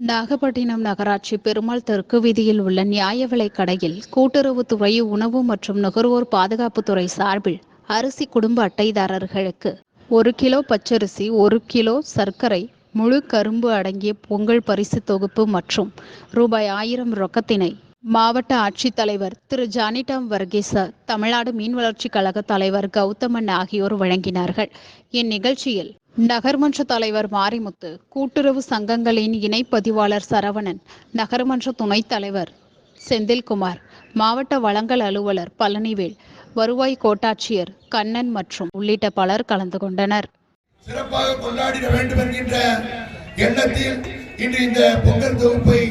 நாகப்பட்டினம் நகராட்சி பெருமாள் தெற்கு வீதியில் உள்ள நியாய கடையில் கூட்டுறவுத்துறை உணவு மற்றும் நுகர்வோர் பாதுகாப்புத்துறை சார்பில் அரிசி குடும்ப அட்டைதாரர்களுக்கு ஒரு கிலோ பச்சரிசி ஒரு கிலோ சர்க்கரை முழு கரும்பு அடங்கிய பொங்கல் பரிசு தொகுப்பு மற்றும் ரூபாய் ஆயிரம் ரொக்கத்தினை மாவட்ட ஆட்சித்தலைவர் திரு. ஜானிடாம் வர்கீச தமிழ்நாடு மீன் வளர்ச்சி கழக தலைவர் கௌதமன் ஆகியோர் வழங்கினார்கள். இந்நிகழ்ச்சியில் நகர்மன்ற தலைவர் மாரிமுத்து கூட்டுறவு சங்கங்களின் இணைப்பதிவாளர் சரவணன் நகர்மன்ற துணைத் தலைவர் செந்தில்குமார் மாவட்ட வளங்கள் அலுவலர் பழனிவேல் வருவாய் கோட்டாட்சியர் கண்ணன் மற்றும் உள்ளிட்ட பலர் கலந்து கொண்டனர். சிறப்பாக கொண்டாடிட வேண்டும் என்கின்ற எண்ணத்தில் இன்று இந்த பொங்கல் தொகுப்பை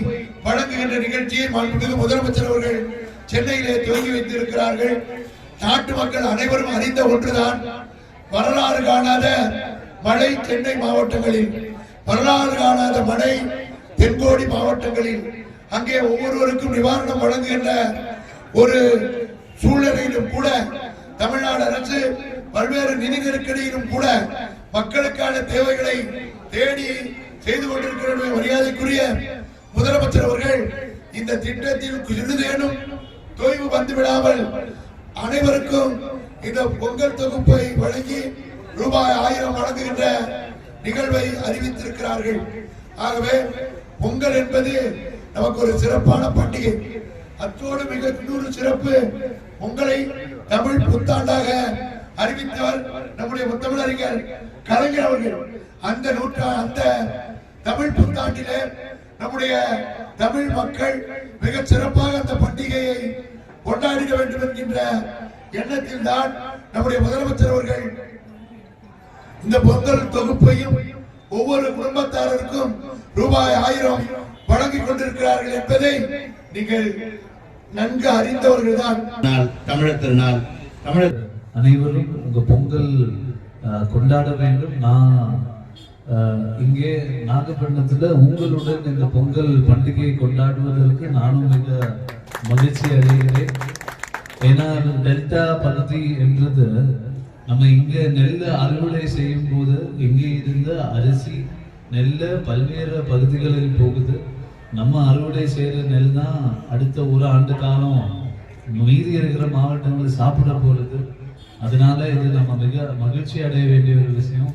வழங்குகின்ற நிகழ்ச்சியை மாண்புமிகு முதலமைச்சர் அவர்கள் சென்னையிலே துவங்கி வைத்திருக்கிறார்கள். நாட்டு மக்கள் அனைவரும் அறிந்த ஒன்றுதான். வரலாறு காணாத மழை தென்னை மாவட்டங்களில் வரலாறு காணாத மழை தென்கோடி மாவட்டங்களில் அங்கே ஒவ்வொருவருக்கும் நிவாரணம் வழங்குகின்ற ஒரு சூழ்நிலையிலும் கூட தமிழ்நாடு அரசு பல்வேறு நிதி நெருக்கடியிலும் கூட மக்களுக்கான தேவைகளை தேடி செய்து கொண்டிருக்கிற மரியாதைக்குரிய முதலமைச்சர் அவர்கள் இந்த திட்டத்தில் சிறிதேனும் தொய்வு வந்துவிடாமல் அனைவருக்கும் இந்த பொங்கல் தொகுப்பை வழங்கி ரூபாய் தொடங்குகின்ற நிகழ்வை அறிவித்திருக்கிறார்கள். ஆகவே பொங்கல் என்பது நமக்கு ஒரு சிறப்பான பண்டிகை. அத்தோடு மிக இன்னொரு சிறப்பு பொங்கலை தமிழ் புத்தாண்டாக அறிவித்தவர் நம்முடைய முத்தமிழறிஞர் கலைஞர் அவர்கள். அந்த நூற்றா அந்த தமிழ் புத்தாண்டிலே நம்முடைய தமிழ் மக்கள் மிக சிறப்பாக அந்த பண்டிகையை கொண்டாடிட வேண்டும் என்கின்ற எண்ணத்தில் தான் நம்முடைய முதலமைச்சர் அவர்கள் இந்த பொங்கல் தொகுப்பையும் ஒவ்வொரு குடும்பத்தாரருக்கும் ரூபாய் ஆயிரம் வழங்கிக் கொண்டிருக்கிறார்கள் என்பதை நீங்கள் நன்கு அறிந்தவர்கள் தான் நாள் தமிழர் திருநாள் தமிழர் அனைவரும் உங்க பொங்கல் கொண்டாட வேண்டும். நான் இங்கே நாகப்பட்டினத்துல உங்களுடன் இந்த பொங்கல் பண்டிகையை கொண்டாடுவதற்கு நானும் மிக மகிழ்ச்சி அடைகிறேன். ஏன்னா டெல்டா பகுதி என்றது நம்ம இங்கே நெல்லை அறுவடை செய்யும் போது இங்கே இருந்த அரிசி நெல்லை பல்வேறு பகுதிகளில் போகுது. நம்ம அறுவடை செய்கிற நெல் தான் அடுத்த ஒரு ஆண்டு காலம் மீதி இருக்கிற மாவட்டங்கள் சாப்பிட போகிறது அதனால இது நம்ம மிக மகிழ்ச்சி அடைய வேண்டிய ஒரு விஷயம்.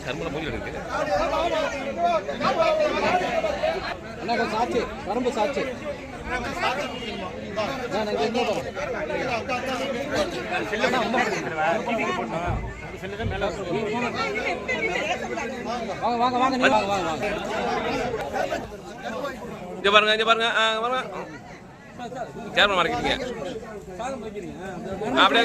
கருமல மூலிகை இருக்கு சாட்சி சாட்சி வாங்க வாங்க வாங்க வாங்க வாங்க இங்க பாருங்க இங்க பாருங்க. பாருங்க. சேர்மன் மார்க்கெட்டிங்க அப்படியே